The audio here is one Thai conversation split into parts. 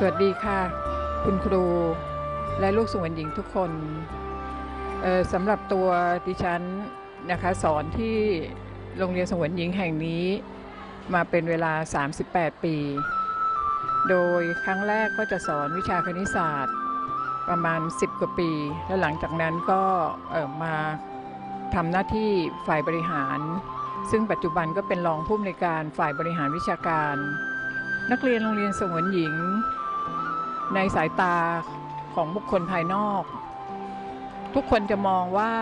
สวัสดีค่ะ คุณครูและลูกสวนหญิงทุกคนสำหรับตัวดิฉันนะคะสอนที่โรงเรียนสงวนหญิงแห่งนี้มาเป็นเวลา 38 ปี โดยครั้งแรกก็จะสอนวิชาคณิตศาสตร์ประมาณ 10 กว่าปี แล้วหลังจากนั้นก็มาทำหน้าที่ฝ่ายบริหาร ซึ่งปัจจุบันก็เป็นรองผู้อำนวยการฝ่ายบริหารวิชาการ นักเรียนโรงเรียนสงวนหญิง ในสายตาของบุคคลภายนอก ทุกคนจะมองว่า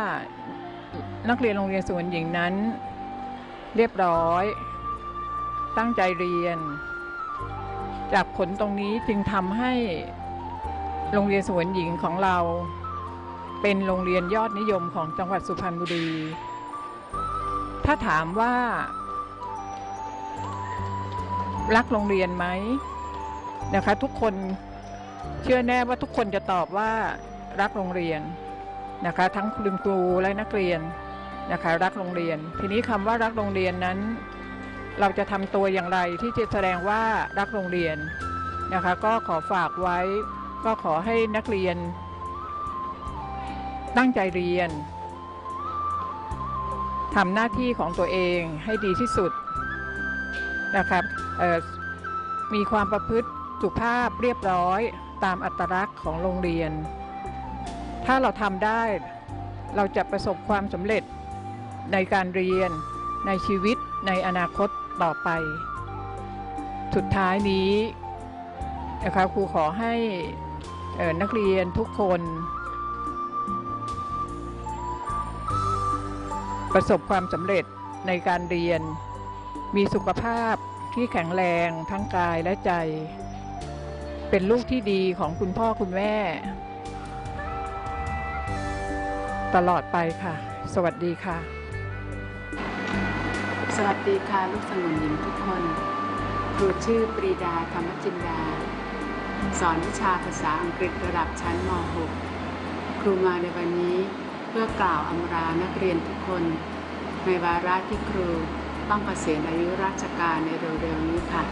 นักเรียนโรงเรียนสวนหญิงนั้น เรียบร้อย ตั้งใจเรียน จากผลตรงนี้จึงทำให้โรงเรียนสวนหญิงของเรา เป็นโรงเรียนยอดนิยมของจังหวัดสุพรรณบุรี ถ้าถามว่า รักโรงเรียนไหมนะคะทุกคน เชื่อแน่ว่าทุกคนจะตอบว่ารักโรงเรียนนะคะ ทั้งคุณครูและนักเรียนนะคะรักโรงเรียน ทีนี้คำว่ารักโรงเรียนนั้น เราจะทำตัวอย่างไรที่จะแสดงว่ารักโรงเรียนนะคะ ก็ขอฝากไว้ก็ขอให้นักเรียน ตั้งใจเรียนทำหน้าที่ของตัวเองให้ดีที่สุดนะครับมีความประพฤติสุภาพเรียบร้อย ตามอัตลักษณ์ของโรงเรียน ถ้าเราทำได้เราจะประสบความสำเร็จในการเรียนในชีวิตในอนาคตต่อไป สุดท้ายนี้นะคะครูขอให้ออนักเรียนทุกคน ประสบความสำเร็จในการเรียน มีสุขภาพที่แข็งแรงทั้งกายและใจ เป็นลูกที่ดีของคุณพ่อคุณแม่ ตลอดไปค่ะ สวัสดีค่ะ สวัสดีค่ะลูกสมุนหญิงทุกคน ครูชื่อปรีดาธรรมจินดา สอนวิชาภาษาอังกฤษระดับชั้นม .6 ครูมาในวันนี้เพื่อกล่าวอำลานักเรียนทุกคน ในวาระที่ครูต้องเกษียณอายุราชการในเร็วๆนี้ค่ะ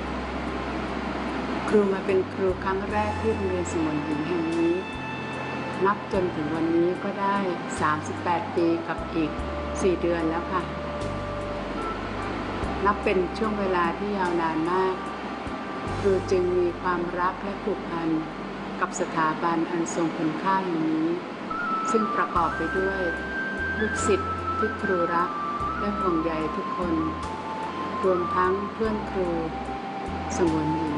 ครูมาเป็นครูครั้งแรกที่โรงเรียนสมุนหญิงแห่งนี้ นับจนถึงวันนี้ก็ได้ 38 ปีกับอีก 4 เดือนแล้วค่ะ นับเป็นช่วงเวลาที่ยาวนานมาก ครูจึงมีความรักและผูกพันกับสถาบันอันทรงคุณค่าอย่งนี้ ซึ่งประกอบไปด้วยลูกศิษย์ที่ครูรักและห่วงใยทุกคน รวมทั้งเพื่อนครูสงวนหญิง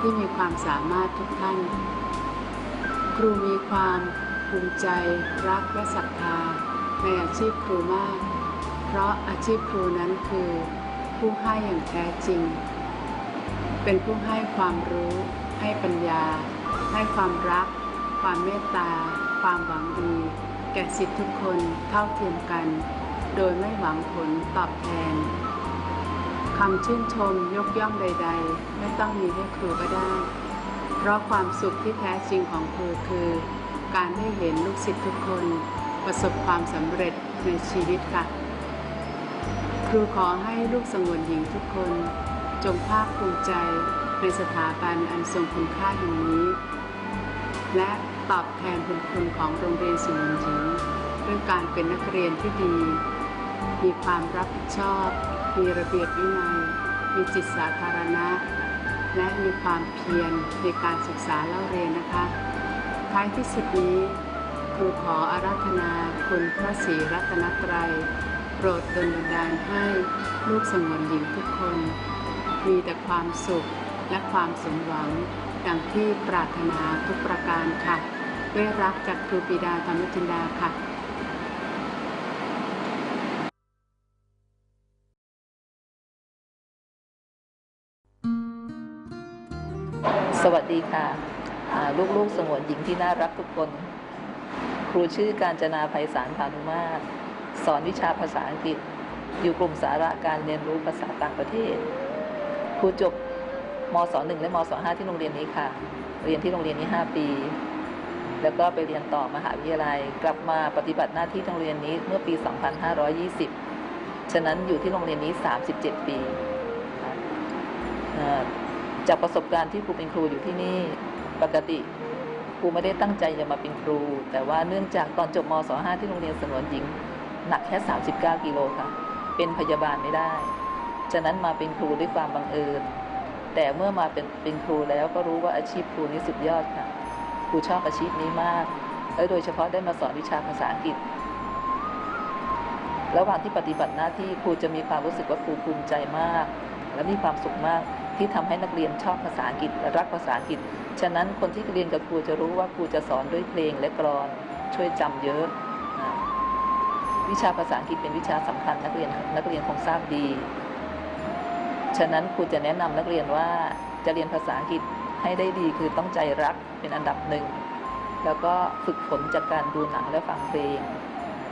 ที่มีความสามารถทุกท่าน ครูมีความภูมิใจรักและศรัทธาในอาชีพครูมาก เพราะอาชีพครูนั้นคือ ผู้ให้อย่างแท้จริง เป็นผู้ให้ความรู้ ให้ปัญญา ให้ความรัก ความเมตตา ความหวังดี แก่สิทธิทุกคนเท่าเทียมกัน โดยไม่หวังผลตอบแทน คำชื่นชมยกย่องใด ๆ ไม่ต้องมีให้ครูก็ได้ เพราะความสุขที่แท้จริงของครูคือ การได้เห็นลูกศิษย์ทุกคน ประสบความสำเร็จในชีวิตค่ะ ครูขอให้ลูกสงวนหญิงทุกคน จงภาคภูมิใจในสถาบันอันทรงคุณค่าแห่งนี้ และตอบแทนบุญคุณของโรงเรียนสงวนหญิงด้วยการเป็นนักเรียนที่ดี มีความรับผิดชอบ มีระเบียบวินัย มีจิตสาธารณะ และมีความเพียรในการศึกษาเล่าเรียนนะคะ ท้ายที่สุดนี้ครูขออาราธนาคุณพระศรีรัตนตรัย โปรดดลบันดาลให้ลูกสงวนหญิงทุกคน มีแต่ความสุขและความสมหวังดังที่ปรารถนาทุกประการค่ะ ด้วยรักจากครูปิดาธรรมจินดาค่ะ สวัสดีค่ะลูกๆสงวนหญิงที่น่ารักทุกคน ครูชื่อการจนาภัยสารพานุมาตรสอนวิชาภาษาอังกฤษ อยู่กลุ่มสาระการเรียนรู้ภาษาต่างประเทศ ครูจบมศ1และมศ5ที่โรงเรียนนี้ค่ะ เรียนที่โรงเรียนนี้ 5 ปี แล้วก็ไปเรียนต่อมหาวิทยาลัย กลับมาปฏิบัติหน้าที่โรงเรียนนี้เมื่อปี 2520 ฉะนั้นอยู่ที่โรงเรียนนี้ 37 ปีค่ะเอ่อ จากประสบการณ์ที่ครูเป็นครูอยู่ที่นี่ ปกติครูไม่ได้ตั้งใจจะมาเป็นครู แต่ว่าเนื่องจากตอนจบมศ5ที่โรงเรียนสงวนหญิง หนักแค่ 39 กิโลค่ะ เป็นพยาบาลไม่ได้ ฉะนั้นมาเป็นครูด้วยความบังเอิญ แต่เมื่อมาเป็นเป็นครูแล้วก็รู้ว่าอาชีพครูนี้สุดยอดค่ะ ครูชอบอาชีพนี้มาก และโดยเฉพาะได้มาสอนวิชาภาษาอังกฤษ ระหว่างที่ปฏิบัติหน้าที่ครูจะมีความรู้สึกว่าครูภูมิใจมาก และมีความสุขมาก ที่ทำให้นักเรียนชอบภาษาอังกฤษและรักภาษาอังกฤษ ฉะนั้นคนที่เรียนกับครูจะรู้ว่าครูจะสอนด้วยเพลงและกลอนช่วยจำเยอะ วิชาภาษาอังกฤษเป็นวิชาสำคัญนักเรียนนักเรียนคงทราบดี ฉะนั้นครูจะแนะนำนักเรียนว่าจะเรียนภาษาอังกฤษให้ได้ดีคือต้องใจรักเป็นอันดับหนึ่งแล้วก็ฝึกฝนจากการดูหนังและฟังเพลง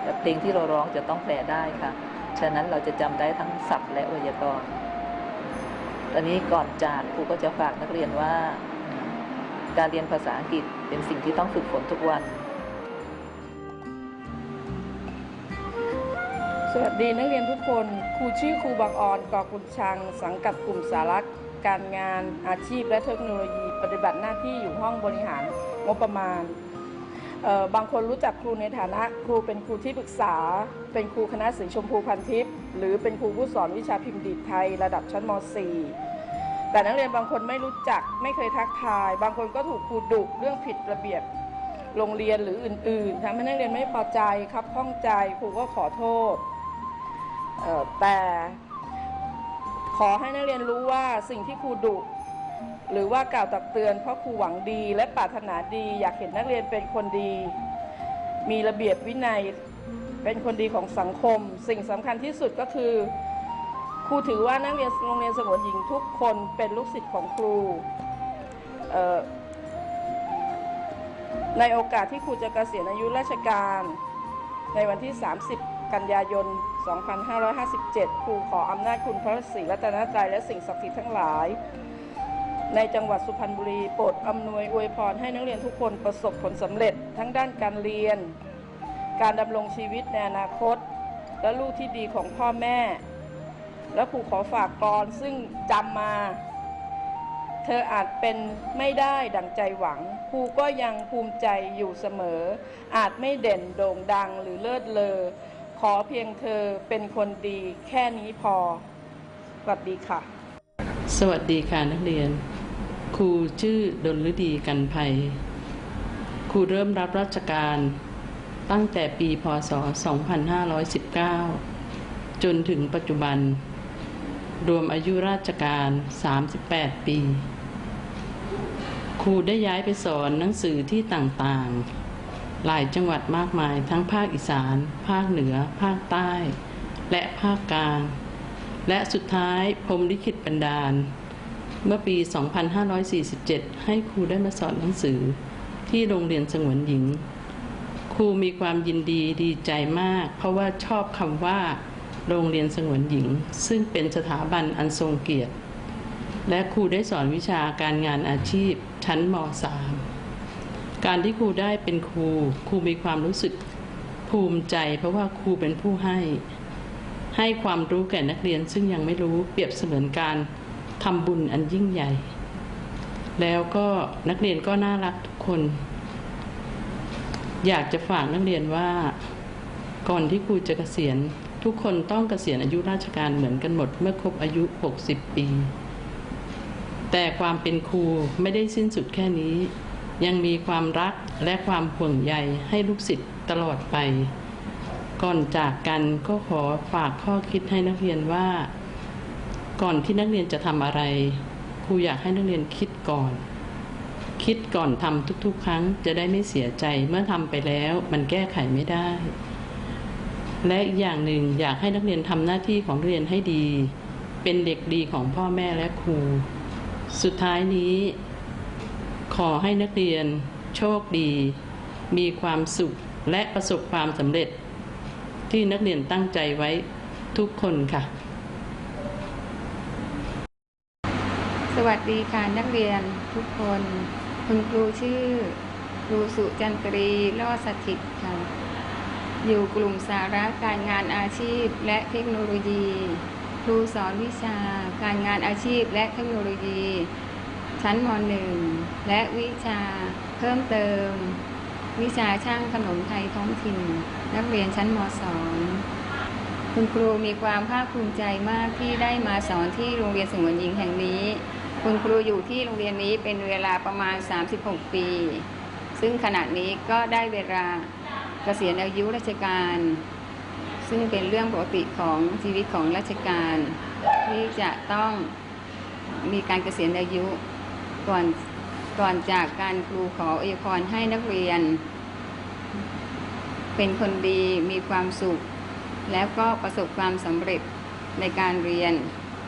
และเพลงที่เราร้องจะต้องแปลได้ค่ะ ฉะนั้นเราจะจำได้ทั้งศัพท์และไวยากรณ์ ตอนนี้ก่อนจากครูก็จะฝากนักเรียนว่า การเรียนภาษาอังกฤษเป็นสิ่งที่ต้องฝึกฝนทุกวัน สวัสดีนักเรียนทุกคน ครูชื่อครูบางออนกอกุลชัง สังกัดกลุ่มสาระการงานอาชีพและเทคโนโลยี ปฏิบัติหน้าที่อยู่ห้องบริหารงบประมาณ บางคนรู้จักครูในฐานะครูเป็นครูที่ปรึกษา เป็นครูคณะสีชมพูพันทิพย์หรือเป็นครูผู้สอนวิชาพิมพ์ดีดไทยระดับชั้นม .4 แต่นักเรียนบางคนไม่รู้จักไม่เคยทักทาย บางคนก็ถูกครูดุเรื่องผิดระเบียบโรงเรียนหรืออื่นๆทำให้นักเรียนไม่พอใจครับข้องใจครูก็ขอโทษแต่ขอให้นักเรียนรู้ว่าสิ่งที่ครูดุ หรือว่ากล่าวตักเตือนเพราะครูหวังดี และปรารถนาดี อยากเห็นนักเรียนเป็นคนดี มีระเบียบวินัย เป็นคนดีของสังคม สิ่งสำคัญที่สุดก็คือ ครูถือว่านักเรียนโรงเรียนสงวนหญิงทุกคนเป็นลูกศิษย์ของครูในโอกาสที่ครูจะเกษียณอายุราชการ ในวันที่ 30 กันยายน 2557 ครูขออำนาจคุณพระศรีรัตนตรัยและสิ่งศักดิ์สิทธิ์ทั้งหลาย ในจังหวัดสุพรรณบุรีโปรดอำนวยอวยพรให้นักเรียนทุกคนประสบผลสำเร็จ ทั้งด้านการเรียน การดำรงชีวิตในอนาคต และลูกที่ดีของพ่อแม่ และครูขอฝากกรซึ่งจำมา เธออาจเป็นไม่ได้ดังใจหวังครูก็ยังภูมิใจอยู่เสมอ อาจไม่เด่นโด่งดังหรือเลิศเลอขอเพียงเธอเป็นคนดีแค่นี้พอสวัสดีค่ะ สวัสดีค่ะนักเรียน ครูชื่อดลฤดีกันภัย ครูเริ่มรับราชการตั้งแต่ปีพศ 2519 จนถึงปัจจุบัน รวมอายุราชการ 38 ปี ครูได้ย้ายไปสอนหนังสือที่ต่างๆ หลายจังหวัดมากมายทั้งภาคอีสาน ภาคเหนือ ภาคใต้ และภาคกลาง และสุดท้ายพรมลิขิตบันดาล เมื่อปี 2547 ให้ครูได้มาสอนหนังสือที่โรงเรียนสงวนหญิง ครูมีความยินดีดีใจมาก เพราะว่าชอบคำว่า โรงเรียนสงวนหญิง ซึ่งเป็นสถาบันอันทรงเกียรติ และครูได้สอนวิชาการงานอาชีพชั้นม .3 การที่ครูได้เป็นครู ครูมีความรู้สึกภูมิใจ เพราะว่าครูเป็นผู้ให้ ให้ความรู้แก่นักเรียนซึ่งยังไม่รู้เปรียบเสมือนการ ทำบุญอันยิ่งใหญ่ แล้วก็นักเรียนก็น่ารักทุกคน อยากจะฝากนักเรียนว่าก่อนที่ครูจะเกษียณ ทุกคนต้องเกษียณอายุราชการเหมือนกันหมด เมื่อครบอายุ 60 ปี แต่ความเป็นครูไม่ได้สิ้นสุดแค่นี้ ยังมีความรักและความห่วงใยให้ลูกศิษย์ตลอดไป ก่อนจากกันก็ขอฝากข้อคิดให้นักเรียนว่า ก่อนที่นักเรียนจะทำอะไรครูอยากให้นักเรียนคิดก่อน คิดก่อนทำทุก ๆ ครั้งจะได้ไม่เสียใจเมื่อทำไปแล้วมันแก้ไขไม่ได้ และอีกอย่างหนึ่งอยากให้นักเรียนทำหน้าที่ของเรียนให้ดี เป็นเด็กดีของพ่อแม่และครู สุดท้ายนี้ ขอให้นักเรียนโชคดี มีความสุขและประสบความสำเร็จ ที่นักเรียนตั้งใจไว้ทุกคนค่ะ วัสดีค่ะนักเรียนทุกคน คุณครูชื่อ ครูสุจันตรีลอดสถิตค่ะ อยู่กลุ่มสาระการงานอาชีพและเทคโนโลยี ครูสอนวิชาการงานอาชีพและเทคโนโลยี ชั้นม .1 และวิชาเพิ่มเติม วิชาช่างขนมไทยท้องถิ่น นักเรียนชั้นม .2 คุณครูมีความภาคภูมิใจมากที่ได้มาสอนที่โรงเรียนสงวนหญิงแห่งนี้ คุณครูอยู่ที่โรงเรียนนี้เป็นเวลาประมาณ 36 ปี ซึ่งขณะนี้ก็ได้เวลาเกษียณอายุราชการ ซึ่งเป็นเรื่องปกติของชีวิตของราชการ ที่จะต้องมีการเกษียณอายุก่อนก่อนจากการครูขออวยพรให้นักเรียน เป็นคนดีมีความสุข แล้วก็ประสบความสำเร็จในการเรียน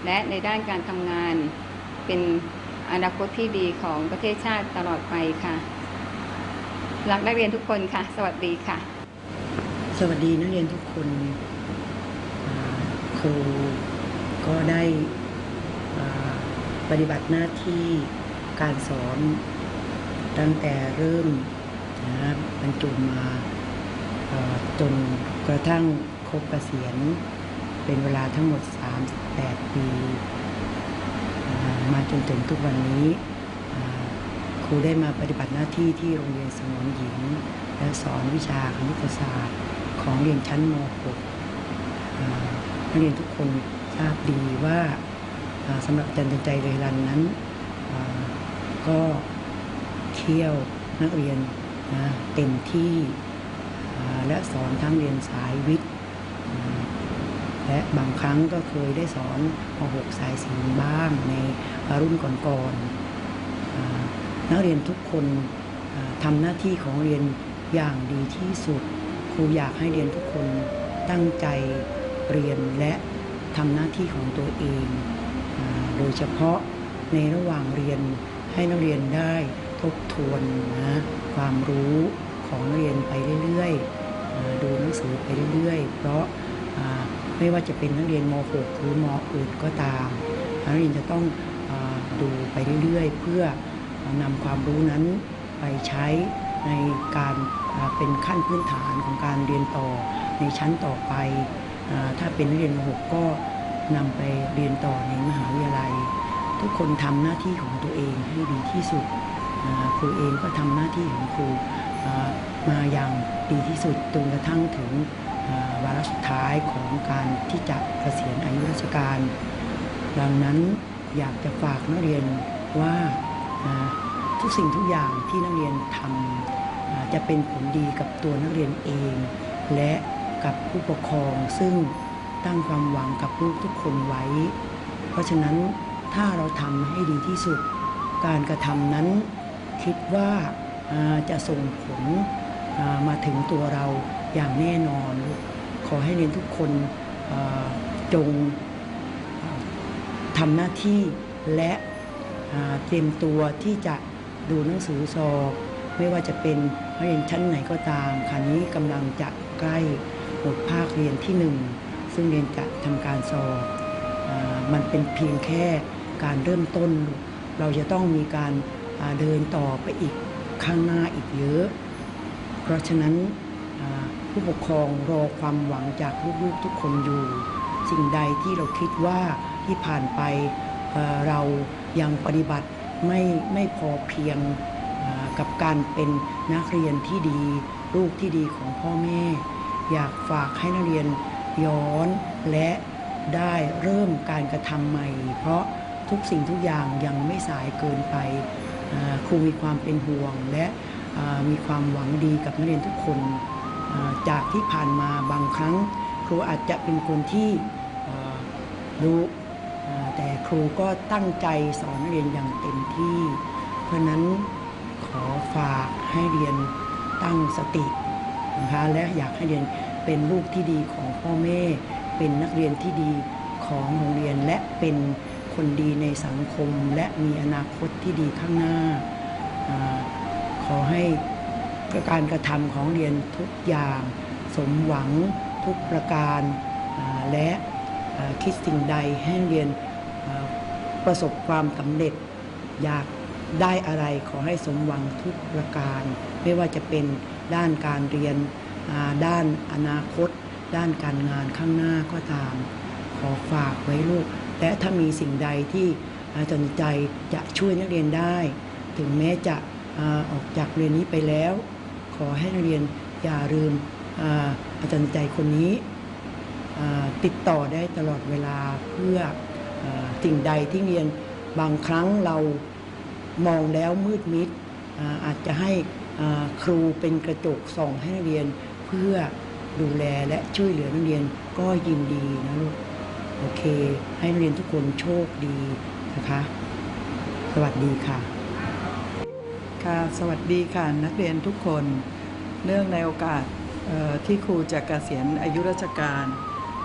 และในด้านการทำงาน เป็นอนาคตที่ดีของประเทศชาติตลอดไปค่ะ รักนักเรียนทุกคนค่ะ สวัสดีค่ะ สวัสดีนักเรียนทุกคนครูก็ได้ปฏิบัติหน้าที่การสอนตั้งแต่เริ่มนะครับบรรจุมาจนกระทั่งครบเกษียณเป็นเวลาทั้งหมด 38 ปี มาจนถึงทุกวันนี้ครูได้มาปฏิบัติหน้าที่ที่โรงเรียนสงวนหญิง และสอนวิชาคณิตศาสตร์ของเรียนชั้นม .6 นักเรียนทุกคนทราบดีว่าสำหรับจันทร์ใจเรรันนั้น ก็เที่ยวนักเรียนนะเต็มที่และสอนทั้งเรียนสายวิทย์ และบางครั้งก็เคยได้สอนม .6 สายศิลป์บ้างในรุ่นก่อนๆนักเรียนทุกคนอ่าทำหน้าที่ของเรียนอย่างดีที่สุด ครูอยากให้เรียนทุกคนตั้งใจเรียนและทำหน้าที่ของตัวเอง โดยเฉพาะในระหว่างเรียนให้นักเรียนได้ทบทวนนะความรู้ของนักเรียนไปเรื่อยๆ ดูหนังสือไปเรื่อยๆ เพราะ ไม่ว่าจะเป็นนักเรียนม .6 หรือมอื่นก็ตาม นักเรียนจะต้องอดูไปเรื่อยๆ เพื่อนำความรู้นั้นไปใช้ในการเป็นขั้นพื้นฐานของการเรียนต่อในชั้นต่อไปอถ้าเป็นนักเรียนม .6 ก็นำไปเรียนต่อในมหาวิทยาลัย ทุกคนทำหน้าที่ของตัวเองให้ดีที่สุดครูเองก็ทำหน้าที่ของครูมาอย่างดีที่สุดจนกระทั่งถึง วาระสุดท้ายของการที่จะเกษียณอายุราชการ ดังนั้นอยากจะฝากนักเรียนว่าทุกสิ่งทุกอย่างที่นักเรียนทำจะเป็นผลดีกับตัวนักเรียนเอง และกับผู้ปกครองซึ่งตั้งความหวังกับลูกทุกคนไว้ เพราะฉะนั้นถ้าเราทำให้ดีที่สุด การกระทำนั้นคิดว่าจะส่งผลมาถึงตัวเรา อย่างแน่นอน ขอให้เรียนทุกคนจงทำหน้าที่และเตรียมตัวที่จะดูหนังสือสอบ ไม่ว่าจะเป็นนักเรียนชั้นไหนก็ตามคราวนี้กำลังจะใกล้หมดภาคเรียนที่หนึ่งซึ่งเรียนจะทำการสอบอมันเป็นเพียงแค่การเริ่มต้น เราจะต้องมีการเดินต่อไปอีกข้างหน้าอีกเยอะ เพราะฉะนั้น ผู้ปกครองรอความหวังจากลูกๆทุกคนอยู่ สิ่งใดที่เราคิดว่าที่ผ่านไปเรายังปฏิบัติไม่ไม่พอเพียงกับการเป็นนักเรียนที่ดี ลูกที่ดีของพ่อแม่ อยากฝากให้นักเรียนย้อนและได้เริ่มการกระทำใหม่ เพราะทุกสิ่งทุกอย่างยังไม่สายเกินไปครูมีความเป็นห่วงและมีความหวังดีกับนักเรียนทุกคน จากที่ผ่านมาบางครั้ง ครูอาจจะเป็นคนที่รู้แต่ครูก็ตั้งใจสอนเรียนอย่างเต็มที่ เพราะนั้นขอฝากให้เรียนตั้งสตินะคะและอยากให้เรียนเป็นลูกที่ดีของพ่อแม่ เป็นนักเรียนที่ดีของโรงเรียนและเป็นคนดีในสังคมและมีอนาคตที่ดีข้างหน้าอาขอให้ การกระทำของเรียนทุกอย่าง สมหวังทุกประการและคิดสิ่งใดให้เรียนประสบความสำเร็จ อยากได้อะไรขอให้สมหวังทุกประการ ไม่ว่าจะเป็นด้านการเรียนด้านอนาคต ด้านการงานข้างหน้าก็ตาม ขอฝากไว้ลูก และถ้ามีสิ่งใดที่อาจารย์ใจจะช่วยนักเรียนได้ ถึงแม้จะออกจากเรียนนี้ไปแล้ว ขอให้นักเรียนอย่าลืมอาอาจารย์ใจคนนี้ติดต่อได้ตลอดเวลาเพื่ออสิ่งใดที่เรียนบางครั้งเรามองแล้วมืดมิดอาอาจจะให้ครูเป็นกระจกส่องให้นักเรียนเพื่อดูแลและช่วยเหลือนักเรียนก็ยินดีนะลูกโอเค ให้นักเรียนทุกคนโชคดีนะคะ สวัสดีค่ะ ค่ะสวัสดีค่ะนักเรียนทุกคน เนื่องในโอกาสที่ครูจะเกษียณอายุราชการ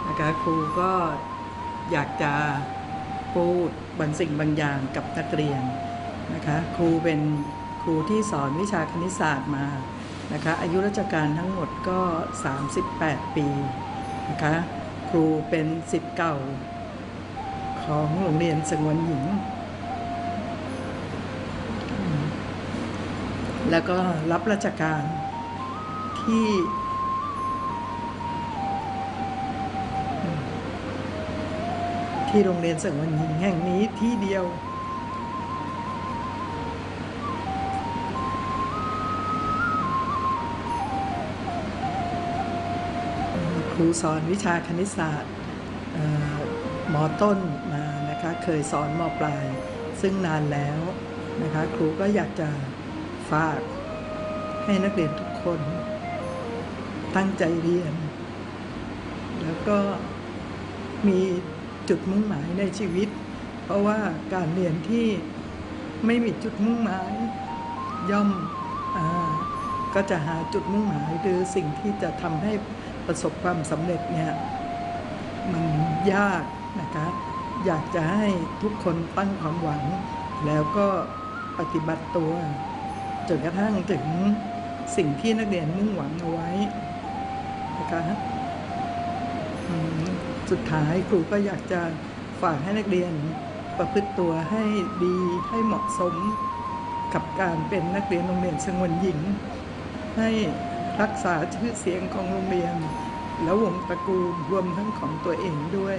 นะคะครูก็อยากจะพูดบางสิ่งบางอย่างกับนักเรียนนะคะครูเป็นครูที่สอนวิชาคณิตศาสตร์มานะคะอายุราชการทั้งหมดก็ 38 ปีนะคะครูเป็นสิทธิ์เก่าของโรงเรียนสงวนหญิง แล้วก็รับราชการที่ที่โรงเรียนสังวนหญิงแห่งนี้ที่เดียว ครูสอนวิชาคณิตศาสตร์เอ่อมอต้นมานะคะ เคยสอนมอปลาย ซึ่งนานแล้วนะคะ ครูก็อยากจะ ฝาก ให้นักเรียนทุกคน ตั้งใจเรียน แล้วก็มีจุดมุ่งหมายในชีวิต เพราะว่าการเรียนที่ไม่มีจุดมุ่งหมาย ย่อมอก็จะหาจุดมุ่งหมายหรือสิ่งที่จะทำให้ประสบความสำเร็จเนี่ยมันยากนะคะอยากจะให้ทุกคนตั้งความหวัง แล้วก็ปฏิบัติตัว จนกระทั่งถึงสิ่งที่นักเรียนมุ่งหวังเอาไว้นะคะอืมสุดท้ายครูก็อยากจะฝากให้นักเรียนประพฤติตัวให้ดีให้เหมาะสมกับการเป็นนักเรียนโรงเรียนสงวนหญิง ให้รักษาชื่อเสียงของโรงเรียน และวงตระกูลรวมทั้งของตัวเองด้วย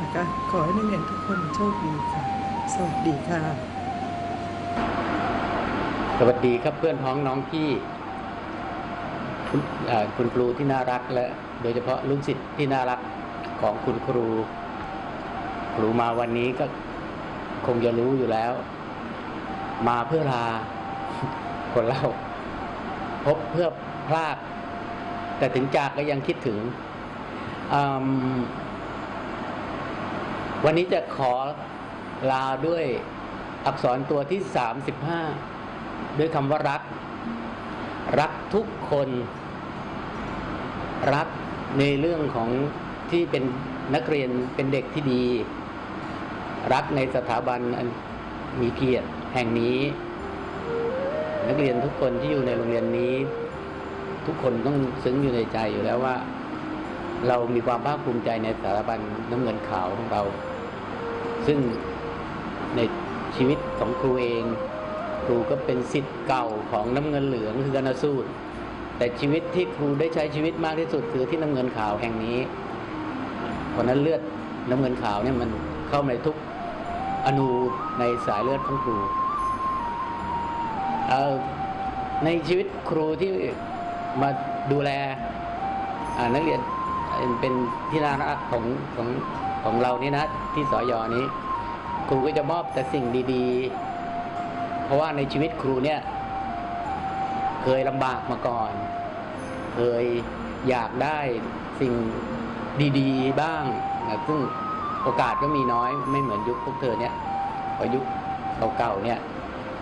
นะคะขอให้นักเรียนทุกคนโชคดีค่ะ สวัสดีค่ะ สวัสดีครับเพื่อนพ้องน้องพี่คุณคุณครูที่น่ารักและโดยเฉพาะลูกศิษย์ที่น่ารักของคุณครู ครูมาวันนี้ก็คงจะรู้อยู่แล้ว มาเพื่อลาคนเราพบเพื่อพลาดแต่ถึงจากก็ยังคิดถึง วันนี้จะขอลาด้วยอักษรตัวที่สามสิบห้า ด้วยคำว่ารัก รักทุกคนรักในเรื่องของที่เป็นนักเรียนเป็นเด็กที่ดี รักในสถาบันอันมีเกียรติแห่งนี้ นักเรียนทุกคนที่อยู่ในโรงเรียนนี้ ทุกคนต้องซึ้งอยู่ในใจอยู่แล้วว่า เรามีความภาคภูมิใจในสถาบันน้ำเงินขาวของเรา ซึ่งในชีวิตของครูเอง ครูก็เป็นสิทธิ์เก่าของน้ำเงินเหลืองคือกนสูตร แต่ชีวิตที่ครูได้ใช้ชีวิตมากที่สุดคือที่น้ำเงินขาวแห่งนี้เพราะนั้นเลือดน้ำเงินขาวเนี่ยมันเข้าในทุกอนูในสายเลือดของครูในชีวิตครูที่มาดูแลนักเรียนเป็นที่น่ารักของของของเรานี่นะที่สอยอนี้ ครูก็จะมอบแต่สิ่งดี ๆ เพราะว่าในชีวิตครูเนี่ย เคยลำบากมาก่อน เคยอยากได้สิ่งดีๆ บ้างนะซึ่งโอกาสก็มีน้อยไม่เหมือนยุคพวกเธอเนี่ยพอยุคเก่าๆเนี่ย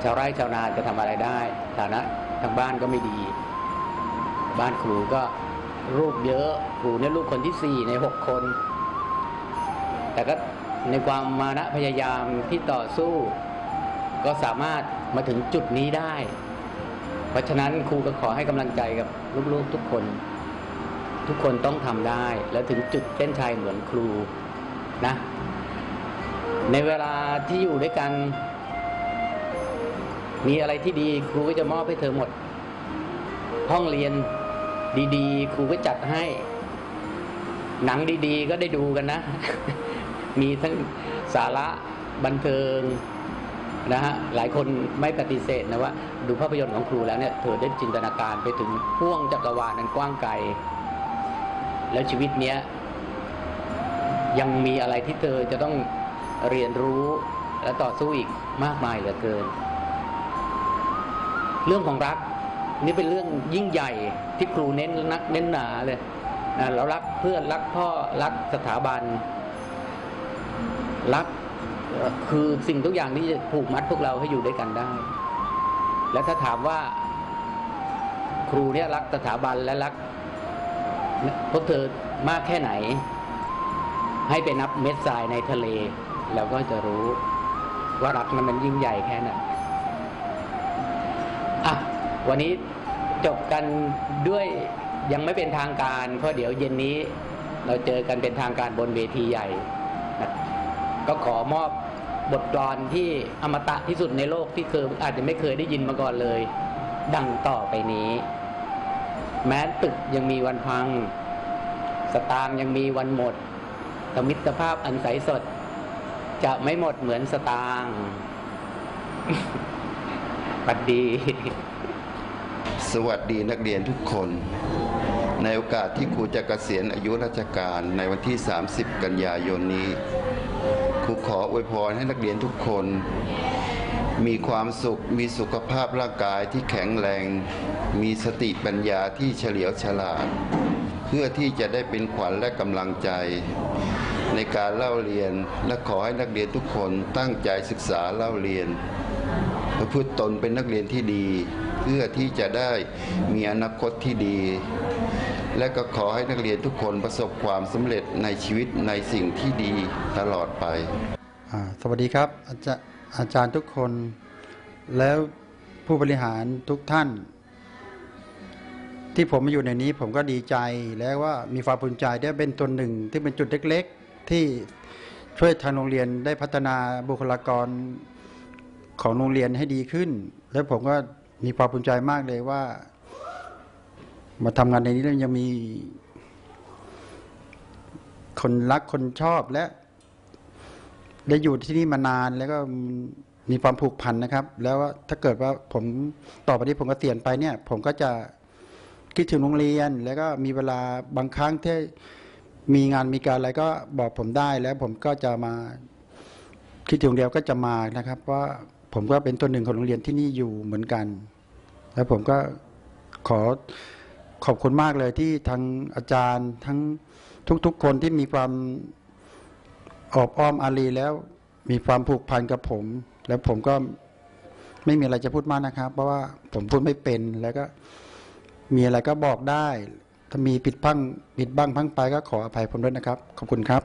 ชาวไร่ชาวนาจะทำอะไรได้ฐานะทางบ้านก็ไม่ดี บ้านครูก็รูปเยอะครูเนี่ยลูกคนที่สี่ในหกคน แต่ก็ในความมานะพยายามที่ต่อสู้ ก็สามารถมาถึงจุดนี้ได้ เพราะฉะนั้นครูก็ขอให้กำลังใจกับลูกๆทุกคน ทุกคนต้องทำได้ และถึงจุดเส้นชัยเหมือนครูนะ ในเวลาที่อยู่ด้วยกัน มีอะไรที่ดีครูก็จะมอบให้เธอหมด ห้องเรียนดีๆ ครูก็จัดให้ หนังดีๆ ก็ได้ดูกันนะ มีทั้งสาระบันเทิง นะฮะหลายคนไม่ปฏิเสธนะว่าดูภาพยนตร์ของครูแล้วเนี่ยเธอได้จินตนาการไปถึงพ่วงจักรวาลนั้นกว้างไกล แล้วชีวิตเนี้ยยังมีอะไรที่เธอจะต้องเรียนรู้และต่อสู้อีกมากมายเหลือเกิน เรื่องของรักนี่เป็นเรื่องยิ่งใหญ่ที่ครูเน้นนักเน้นหนาเลยนะเรารักเพื่อนรักพ่อรักสถาบัน รัก คือสิ่งทุกอย่างที่จะผูกมัดพวกเราให้อยู่ด้วยกันได้ และถ้าถามว่าครูเนี่ยรักสถาบันและรักพวกเธอมากแค่ไหน ให้ไปนับเม็ดทรายในทะเล แล้วก็จะรู้ว่ารักมันมันยิ่งใหญ่แค่ไหนอะวันนี้จบกันด้วยยังไม่เป็นทางการ เพราะเดี๋ยวเย็นนี้เราเจอกันเป็นทางการบนเวทีใหญ่ ก็ขอมอบ บทกลอนที่อมตะที่สุดในโลกที่เคยอาจจะไม่เคยได้ยินมาก่อนเลย ดังต่อไปนี้ แม้ตึกยังมีวันพัง สตางยังมีวันหมดแต่มิตรภาพอันใสสด จะไม่หมดเหมือนสตางปัดดี สวัสดีนักเรียนทุกคน ในโอกาสที่ครูจะเกษียณอายุราชการในวันที่ 30 กันยายนนี้ ครูขออวยพรให้นักเรียนทุกคน มีความสุขมีสุขภาพร่างกายที่แข็งแรง มีสติปัญญาที่เฉลียวฉลาด เพื่อที่จะได้เป็นขวัญและกำลังใจ ในการเล่าเรียนและขอให้นักเรียนทุกคนตั้งใจศึกษาเล่าเรียนประพฤติตนเป็นนักเรียนที่ดี เพื่อที่จะได้มีอนาคตที่ดี และก็ขอให้นักเรียนทุกคนประสบความสำเร็จในชีวิตในสิ่งที่ดีตลอดไป สวัสดีครับอาจาอาจารย์ทุกคน แล้วผู้บริหารทุกท่าน ที่ผมมาอยู่ในนี้ผมก็ดีใจแล้วว่ามีความภูมิใจได้เป็นตัวหนึ่งที่เป็นจุดเล็ก ๆ ที่ช่วยทางโรงเรียนได้พัฒนาบุคลากรของโรงเรียนให้ดีขึ้น แล้วผมก็มีความภูมิใจมากเลยว่า มาทำงานในนี้แล้วยังมี คนรักคนชอบและ ได้อยู่ที่นี่มานานแล้วก็มีความผูกพันนะครับ แล้วถ้าเกิดว่าผมต่อไปนี้ผมก็เตียนไปเนี่ย ผมก็จะคิดถึงโรงเรียน แล้วก็มีเวลาบางครั้งที่มีงานมีการอะไรก็บอกผมได้แล้วผมก็จะมาคิดถึงเรียนก็จะมานะครับว่าผมก็เป็นตัวหนึ่งของโรงเรียนที่นี่อยู่เหมือนกัน แล้วผมก็ขอ ขอบคุณมากเลยที่ทั้งอาจารย์ทั้งทุก ๆ คนที่มีความออบอ้อมอารีแล้ว มีความผูกพันกับผม แล้วผมก็ไม่มีอะไรจะพูดมากนะครับ เพราะว่าผมพูดไม่เป็นแล้วก็ มีอะไรก็บอกได้ ถ้ามีผิดพังผิดบ้างพังไปก็ขออภัยผมด้วยนะครับ ขอบคุณครับ